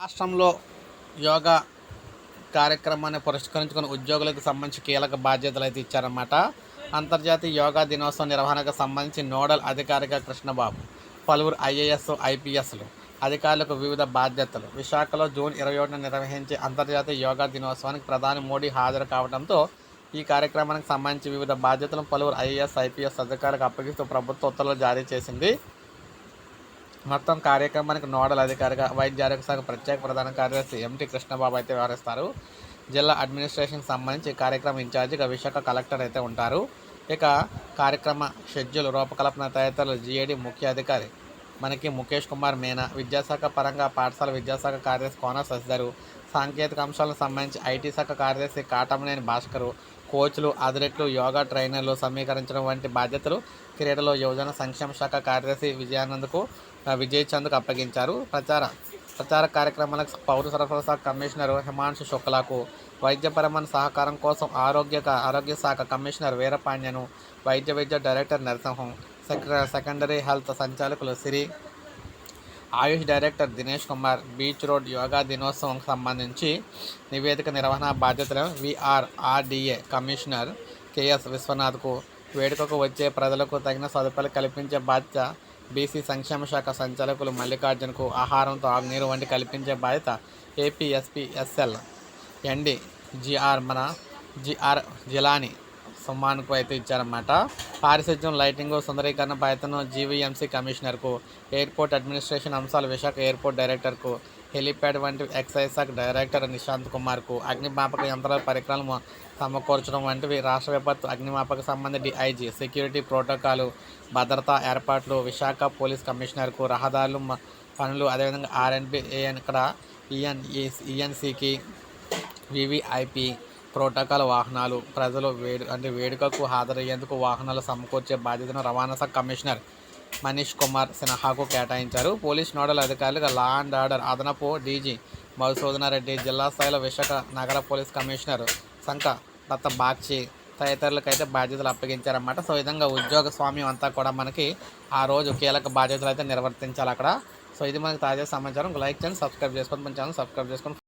రాష్ట్రంలో యోగా కార్యక్రమాన్ని పురస్కరించుకుని ఉద్యోగులకు సంబంధించి కీలక బాధ్యతలు అయితే ఇచ్చారన్నమాట. అంతర్జాతీయ యోగా దినోత్సవం నిర్వహణకు సంబంధించి నోడల్ అధికారిగా కృష్ణబాబు పలువురు ఐఏఎస్ ఐపీఎస్లు అధికారులకు వివిధ బాధ్యతలు. విశాఖలో జూన్ ఇరవై ఒకటిన నిర్వహించే అంతర్జాతీయ యోగా దినోత్సవానికి ప్రధాని మోడీ హాజరు కావడంతో ఈ కార్యక్రమానికి సంబంధించి వివిధ బాధ్యతలను పలువురు ఐఏఎస్ ఐపీఎస్ అధికారులకు అప్పగిస్తూ ప్రభుత్వ ఉత్తర్వులు జారీ చేసింది. మొత్తం కార్యక్రమానికి నోడల్ అధికారిగా వైద్య ఆరోగ్య శాఖ ప్రత్యేక ప్రధాన కార్యదర్శి ఎంటి కృష్ణబాబు అయితే వ్యవహరిస్తారు. జిల్లా అడ్మినిస్ట్రేషన్కి సంబంధించి కార్యక్రమం ఇన్ఛార్జిగా విశాఖ కలెక్టర్ అయితే ఉంటారు. ఇక కార్యక్రమ షెడ్యూల్ రూపకల్పన తదితరులు జీఏడి ముఖ్య అధికారి మనకి ముఖేష్ కుమార్ మీనా విద్యాశాఖ పరంగా పాఠశాల విద్యాశాఖ కార్యదర్శి కోన శశిధరు సాంకేతిక అంశాలకు సంబంధించి ఐటీ శాఖ కార్యదర్శి కాటమనేని భాస్కరు కోచ్లు అథ్లెట్లు యోగా ట్రైనర్లు సమీకరించడం వంటి బాధ్యతలు క్రీడలో యువజన సంక్షేమ శాఖ కార్యదర్శి విజయానంద్కు విజయ్ చంద్కు అప్పగించారు. ప్రచార ప్రచార కార్యక్రమాలకు పౌర సరఫరా శాఖ కమిషనర్ హిమాంశు శుక్లాకు వైద్యపరమైన సహకారం కోసం ఆరోగ్య ఆరోగ్య శాఖ కమిషనర్ వీరపాండ్యను వైద్య వైద్య డైరెక్టర్ నరసింహం సెక్ర సెకండరీ హెల్త్ సంచాలకులు Siri Ayush director Dinesh Kumar beach road yoga దినోత్సవం సంబంధించి నివేదిక నిర్వహణ బాధ్యతలను విఆర్ఆర్డిఏ కమిషనర్ కెఎస్ విశ్వనాథ్కు. వేడుకకు వచ్చే ప్రజలకు తగిన సదుపాయాలు కల్పించే బాధ్యత బీసీ సంక్షేమ శాఖ సంచాలకులు మల్లికార్జున్కు. ఆహారం తాగునీరు వంటి కల్పించే బాధ్యత ఏపీఎస్పీఎస్ఎల్ ఎండి జిఆర్ మన జిఆర్ జిలాని సుమాన్కు అయితే ఇచ్చారన్నమాట. పారిశుధ్యం లైటింగ్ సుందరీకరణ బాధ్యతను జీవీఎంసీ కమిషనర్కు ఎయిర్పోర్ట్ అడ్మినిస్ట్రేషన్ అంశాలు విశాఖ ఎయిర్పోర్ట్ డైరెక్టర్కు హెలిప్యాడ్ వంటి ఎక్సైజ్ శాఖ డైరెక్టర్ నిశాంత్ కుమార్కు అగ్నిమాపక యంత్రాల పరికరాలు సమకూర్చడం వంటివి రాష్ట్ర విపత్తు అగ్నిమాపక సంబంధ డిఐజీ సెక్యూరిటీ ప్రోటోకాలు భద్రతా ఏర్పాట్లు విశాఖ పోలీస్ కమిషనర్కు రహదారులు పనులు అదేవిధంగా ఆర్ఎన్బి ఏఎన్ ఇక్కడ ఈఎన్ ఈఎన్సీకి వివిఐపి ప్రోటోకాల్ వాహనాలు ప్రజలు వేడు అంటే వేడుకకు హాజరయ్యేందుకు వాహనాలు సమకూర్చే బాధ్యతను రవాణా శాఖ కమిషనర్ మనీష్ కుమార్ సిన్హాకు కేటాయించారు. పోలీస్ నోడల్ అధికారులుగా లా అండ్ ఆర్డర్ అదనపు డీజీ మధుసూదనారెడ్డి జిల్లా స్థాయిలో విశాఖ నగర పోలీస్ కమిషనర్ సంక దత్త బాక్షి తదితరులకైతే అయితే బాధ్యతలు అప్పగించారన్నమాట. సో విధంగా ఉద్యోగ స్వామ్యం అంతా కూడా మనకి ఆ రోజు కీలక బాధ్యతలు అయితే నిర్వర్తించాలి అక్కడ. సో ఇది మనకి తాజా సమాచారం. లైక్ చేయండి సబ్స్క్రైబ్ చేసుకొని మన ఛానల్ సబ్స్క్రైబ్ చేసుకొని